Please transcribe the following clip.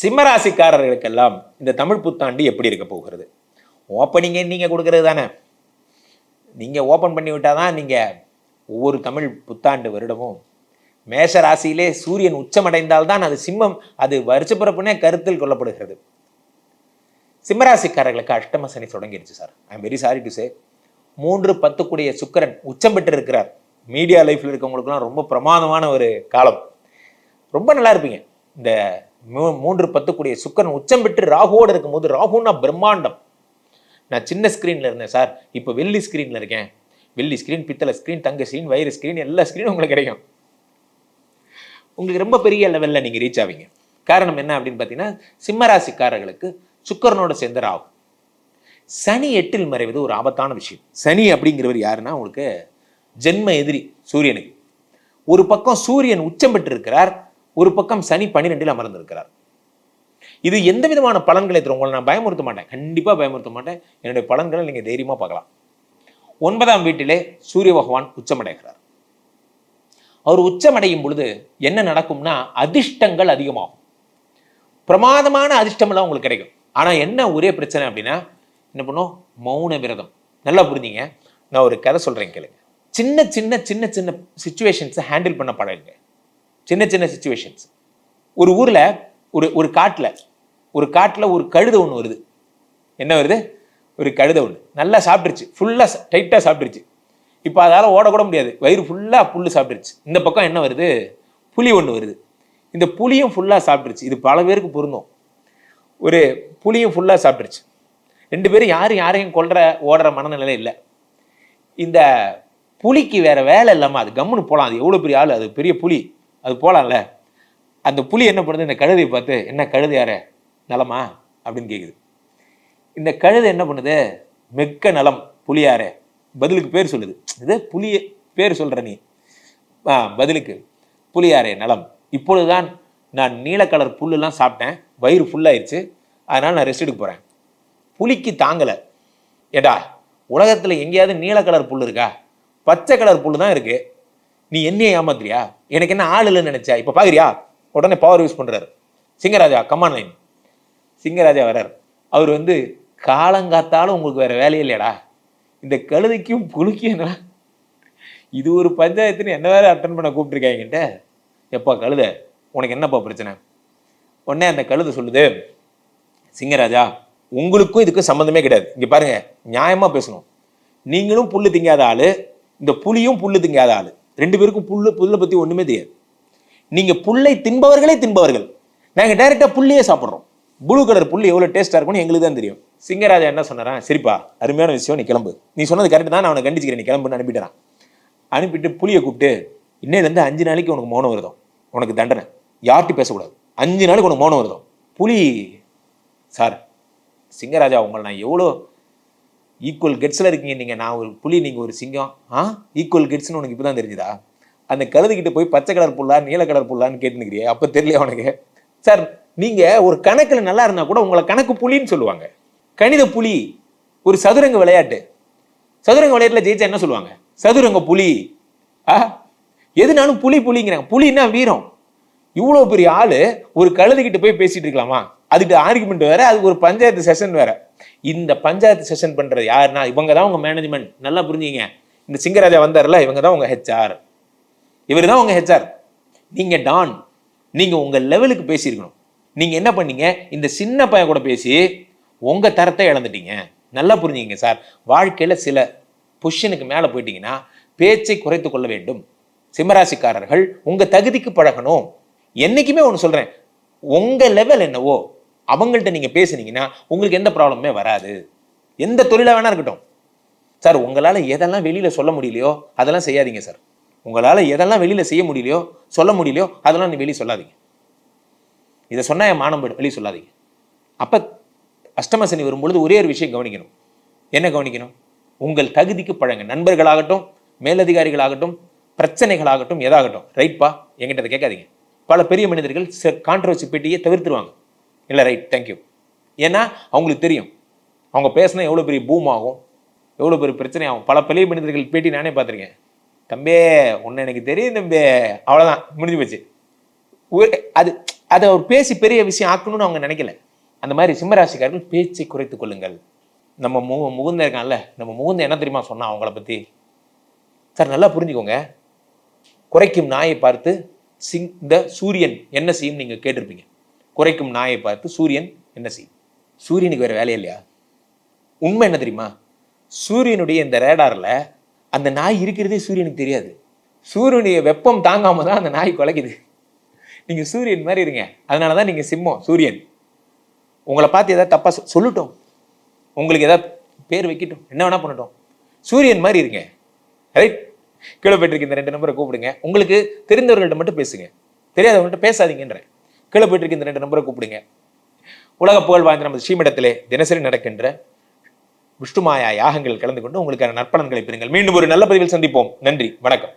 சிம்மராசிக்காரர்களுக்கெல்லாம் இந்த தமிழ் புத்தாண்டு எப்படி இருக்க போகிறது? ஓப்பனிங்கே நீங்கள் கொடுக்கறது தானே. நீங்கள் ஓப்பன் பண்ணி விட்டால் தான் நீங்கள் ஒவ்வொரு தமிழ் புத்தாண்டு வருடமும் மேஷ ராசியிலே சூரியன் உச்சமடைந்தால் தான் அது சிம்மம் அது வருஷப்பிறப்புனே கருத்தில் கொள்ளப்படுகிறது. சிம்மராசிக்காரர்களுக்கு அஷ்டம சனி தொடங்கிடுச்சு sir. I am very sorry to say மூன்று பத்துக்குடைய சுக்கிரன் உச்சம் பெற்று இருக்கிறார் மீடியா லைஃப்பில் இருக்கவங்களுக்குலாம் ரொம்ப பிரமாதமான ஒரு காலம். ரொம்ப நல்லா இருப்பீங்க. இந்த மூன்று பத்துக்குடிய சுக்கரன் உச்சம் பெற்று ராகுவோடு இருக்கும்போது ராகுனா பிரம்மாண்டம். நான் சின்ன ஸ்க்ரீனில் இருந்தேன் சார். இப்போ வெள்ளி ஸ்க்ரீனில் இருக்கேன். வெள்ளி ஸ்க்ரீன் பித்தளை ஸ்க்ரீன் தங்க ஸ்க்ரீன் வயிறு ஸ்க்ரீன் எல்லா ஸ்க்ரீனும் உங்களுக்கு கிடைக்கும். உங்களுக்கு ரொம்ப பெரிய லெவலில் நீங்கள் ரீச் ஆவீங்க. காரணம் என்ன அப்படின்னு பார்த்தீங்கன்னா சிம்மராசிக்காரர்களுக்கு சுக்கரனோட சேர்ந்த ராகு. சனி எட்டில் மறைவது ஒரு ஆபத்தான விஷயம். சனி அப்படிங்கிறவர் யாருன்னா உங்களுக்கு ஜென்ம எதிரி சூரியனுக்கு. ஒரு பக்கம் சூரியன் உச்சம் பெற்றிருக்கிறார் ஒரு பக்கம் சனி பன்னிரெண்டில் அமர்ந்திருக்கிறார். இது எந்த விதமான பலன்களை தரும்? உங்களை நான் பயமுறுத்த மாட்டேன். கண்டிப்பாக பயமுறுத்த மாட்டேன். என்னுடைய பலன்களை நீங்கள் தைரியமாக பார்க்கலாம். ஒன்பதாம் வீட்டிலே சூரிய பகவான் உச்சமடைகிறார். அவர் உச்சமடையும் பொழுது என்ன நடக்கும்னா அதிர்ஷ்டங்கள் அதிகமாகும். பிரமாதமான அதிர்ஷ்டமெல்லாம் உங்களுக்கு கிடைக்கும். ஆனால் என்ன ஒரே பிரச்சனை அப்படின்னா என்ன பண்ணும்? மௌன விரதம். நல்லா புரிஞ்சுங்க. நான் ஒரு கதை சொல்கிறேன் கேளுங்க. சின்ன சின்ன சின்ன சின்ன சுச்சுவேஷன்ஸை ஹேண்டில் பண்ண பழகுங்க. சின்ன சின்ன சுச்சுவேஷன்ஸ் ஒரு ஊரில் ஒரு ஒரு காட்டில் ஒரு காட்டில் ஒரு கழுதை ஒன்று வருது. என்ன வருது? ஒரு கழுதை ஒன்று நல்லா சாப்பிட்டுருச்சு. ஃபுல்லாக டைட்டாக சாப்பிட்டுருச்சு. இப்போ அதால் ஓடக்கூட முடியாது. வயிறு ஃபுல்லாக புல் சாப்பிட்டுருச்சு. இந்த பக்கம் என்ன வருது? புளி ஒன்று வருது. இந்த புளியும் ஃபுல்லாக சாப்பிட்டுருச்சு. இது பல பேருக்கு பொருந்தும். ஒரு புளியும் ஃபுல்லாக சாப்பிட்டுருச்சு. ரெண்டு பேரும் யாரும் யாரையும் கொல்ற ஓடுற மனநிலை இல்லை. இந்த புலிக்கு வேறு வேலை இல்லாமல் அது கம்முன்னு போகலாம் அது எவ்வளோ பெரிய ஆள்? அது பெரிய புலி. அது போகலாம்ல அந்த புலி என்ன பண்ணுது? இந்த கழுதையை பார்த்து என்ன கழுது யாரே? நலமா? அப்படின்னு கேட்குது இந்த கழுதை என்ன பண்ணுது? மெக்க நலம் புலியாரே பதிலுக்கு பேர் சொல்லுது. இது புலிய பேர் சொல்கிற நீ. ஆ பதிலுக்கு. புலியாரே நலம். இப்பொழுதுதான் நான் நீல கலர் புல்லுலாம் சாப்பிட்டேன். வயிறு ஃபுல்லாயிருச்சு அதனால் நான் ரெஸ்ட் எடுக்க போகிறேன் புலிக்கு தாங்கலை. ஏடா உலகத்தில் எங்கேயாவது நீல கலர் புல் இருக்கா? பச்சை கலர் புல் தான் இருக்குது நீ என்னையை ஏமாத்துறியா? எனக்கு என்ன ஆள் இல்லைன்னு நினச்சா? இப்போ பார்க்குறியா உடனே பவர் யூஸ் பண்ணுறாரு சிங்கராஜா கமான் லைன் சிங்கராஜா வரார் அவர் வந்து காலங்காத்தாலும் உங்களுக்கு வேறு வேலையே இல்லையாடா. இந்த கழுதைக்கும் புலிக்கும் என்ன இது ஒரு பஞ்சாயத்துன்னு என்ன வேற அட்டன் பண்ண கூப்பிட்டுருக்காங்கன்ட்ட எப்பா கழுத உனக்கு என்னப்பா பிரச்சனை? உடனே அந்த கழுத சொல்லுது சிங்கராஜா உங்களுக்கும் இதுக்கும் சம்மந்தமே கிடையாது. இங்கே பாருங்கள் நியாயமாக பேசணும். நீங்களும் புல்லு திங்காத ஆள் இந்த புலியும் புல்லு திங்காத ஆள். ரெண்டு பேருக்கும் புல்லு புல்லை பற்றி ஒன்றுமே தெரியாது. நீங்கள் புல்லை தின்பவர்களே தின்பவர்கள். நாங்கள் டைரெக்டாக புல்லையே சாப்பிட்றோம். ப்ளூ கலர் புல்லு எவ்வளோ டேஸ்ட்டாக இருக்கும்னு எங்களுக்கு தான் தெரியும். சிங்கராஜா என்ன சொன்னாரா? சரிப்பா அருமையான விஷயம் நீ கிளம்பு. நீ சொன்னது கரெக்டு தான் நான் அவனை கண்டிச்சுக்கிறேன் நீ கிளம்புன்னு அனுப்பிட்டுறான் அனுப்பிட்டு புளியை கூப்பிட்டு இன்னையிலேருந்து அஞ்சு நாளைக்கு உனக்கு மௌனம் வருதம். உனக்கு தண்டனை. யார்கிட்டையும் பேசக்கூடாது. அஞ்சு நாளைக்கு உனக்கு மௌனம் வருதம். புலி சார் சிங்கராஜா உங்களை நான் எவ்வளோ ஈக்குவல் கெட்ஸில் இருக்கீங்க நீங்கள் நான் ஒரு புலி நீங்கள் ஒரு சிங்கம். ஆ? ஈக்குவல் கெட்ஸ்னு உனக்கு இப்போ தான் தெரிஞ்சுதா? அந்த கழுதுகிட்ட போய் பச்சை கலர் புல்லா நீல கலர் புல்லான்னு கேட்டுனுக்கிறியே அப்போ தெரியல உனக்கு? சார் நீங்கள் ஒரு கணக்கில் நல்லா இருந்தால் கூட உங்களை கணக்கு புலின்னு சொல்லுவாங்க. கணித புலி ஒரு சதுரங்க விளையாட்டு. சதுரங்க விளையாட்டில் ஜெயிச்சா என்ன சொல்லுவாங்க? சதுரங்க புலி. ஆ? எதுனாலும் புலி புலிங்கிறாங்க. புலின்னா வீரம். இவ்வளோ பெரிய ஆள் ஒரு கழுதுகிட்ட போய் பேசிட்டு இருக்கலாமா? அதுக்கு ஆர்குமெண்ட் வேற அதுக்கு ஒரு பஞ்சாயத்து செஷன் வேற. இந்த பஞ்சாயத்து செஷன் பண்றது யாருன்னா இவங்க தான் உங்க மேனேஜ்மெண்ட் நல்லா புரிஞ்சுங்க. இந்த சிங்கராஜா வந்தார்ல இவங்க தான் உங்க ஹெச்ஆர் இவர் தான் உங்க ஹெச்ஆர் நீங்க டான் நீங்க உங்க லெவலுக்கு பேசியிருக்கணும். நீங்க என்ன பண்ணீங்க? இந்த சின்ன பையன் கூட பேசி உங்க தரத்தை இழந்துட்டீங்க. நல்லா புரிஞ்சுங்க சார் வாழ்க்கையில சில பொஷனுக்கு மேலே போயிட்டீங்கன்னா பேச்சை குறைத்து கொள்ள வேண்டும். சிம்மராசிக்காரர்கள் உங்க தகுதிக்கு பழகணும். என்னைக்குமே ஒன்று சொல்றேன். உங்க லெவல் என்னவோ அவங்கள்ட்ட நீங்கள் பேசுனீங்கன்னா உங்களுக்கு எந்த ப்ராப்ளமே வராது. எந்த தொழிலாக வேணா இருக்கட்டும். சார் உங்களால் எதெல்லாம் வெளியில் சொல்ல முடியலையோ அதெல்லாம் செய்யாதீங்க சார். உங்களால் எதெல்லாம் வெளியில் செய்ய முடியலையோ சொல்ல முடியலையோ அதெல்லாம் நீ வெளியே சொல்லாதீங்க. இதை சொன்னால் என் மானம் போய்டும். வெளியே சொல்லாதீங்க. அப்போ அஷ்டமசனி வரும்பொழுது ஒரே ஒரு விஷயம் கவனிக்கணும். என்ன கவனிக்கணும்? உங்கள் தகுதிக்கு பழங்க. நண்பர்களாகட்டும் மேலதிகாரிகளாகட்டும் பிரச்சனைகளாகட்டும் எதாகட்டும் ரைட்பா என்கிட்ட கேட்காதீங்க. பல பெரிய மனிதர்கள் கான்ட்ரவர்சி பெட்டியை தவிர்த்துருவாங்க. இல்லை ரைட் தேங்க்யூ ஏன்னா அவங்களுக்கு தெரியும். அவங்க பேசினா எவ்வளோ பெரிய பூம் ஆகும் எவ்வளோ பெரிய பிரச்சனை ஆகும். பல பெரிய மனிதர்கள் பேட்டி நானே பார்த்துருக்கேன். தம்பே ஒன்று எனக்கு தெரியும் தம்பே. அவ்வளோதான் முடிஞ்சு போச்சு. அது அதை அவர் பேசி பெரிய விஷயம் ஆக்கணும்னு அவங்க நினைக்கல. அந்த மாதிரி சிம்மராசிக்காரர்கள் பேச்சை குறைத்து கொள்ளுங்கள். நம்ம மு முகுந்த இருக்கான்ல நம்ம முகுந்த என்ன தெரியுமா சொன்னா அவங்கள பற்றி சார் நல்லா புரிஞ்சுக்கோங்க. குறைக்கும் நாயை பார்த்து சிங் இந்த சூரியன் என்ன செய்யும் நீங்கள் கேட்டிருப்பீங்க. குறைக்கும் நாயை பார்த்து சூரியன் என்ன செய்? சூரியனுக்கு வேறு வேலையே இல்லையா? உண்மை என்ன தெரியுமா? சூரியனுடைய இந்த ரேடாரில் அந்த நாய் இருக்கிறதே சூரியனுக்கு தெரியாது. சூரியனுடைய வெப்பம் தாங்காமல் தான் அந்த நாய் குலைக்குது. நீங்கள் சூரியன் மாதிரி இருங்க. அதனால தான் நீங்கள் சிம்மம் சூரியன். உங்களை பார்த்து எதாவது தப்பாக சொல்லட்டும். உங்களுக்கு எதாவது பேர் வைக்கட்டும். என்ன வேணா பண்ணட்டும். சூரியன் மாதிரி இருங்க. ரைட் கீழே போயிட்டு இந்த ரெண்டு நம்பரை கூப்பிடுங்க. உங்களுக்கு தெரிந்தவர்கள்ட்ட மட்டும் பேசுங்க. தெரியாதவங்கள்ட்ட பேசாதீங்கன்றேன். கீழே போயிட்டு இந்த ரெண்டு நம்பரை கூப்பிடுங்க. உலக புகழ் வாய்ந்த நமது ஸ்ரீமிடத்திலே தினசரி நடக்கின்ற விஷ்ணுமாயா யாகங்கள் கலந்து கொண்டு உங்களுக்கான நற்பலன்களை பெறுங்கள். மீண்டும் ஒரு நல்ல பதிவில் சந்திப்போம். நன்றி. வணக்கம்.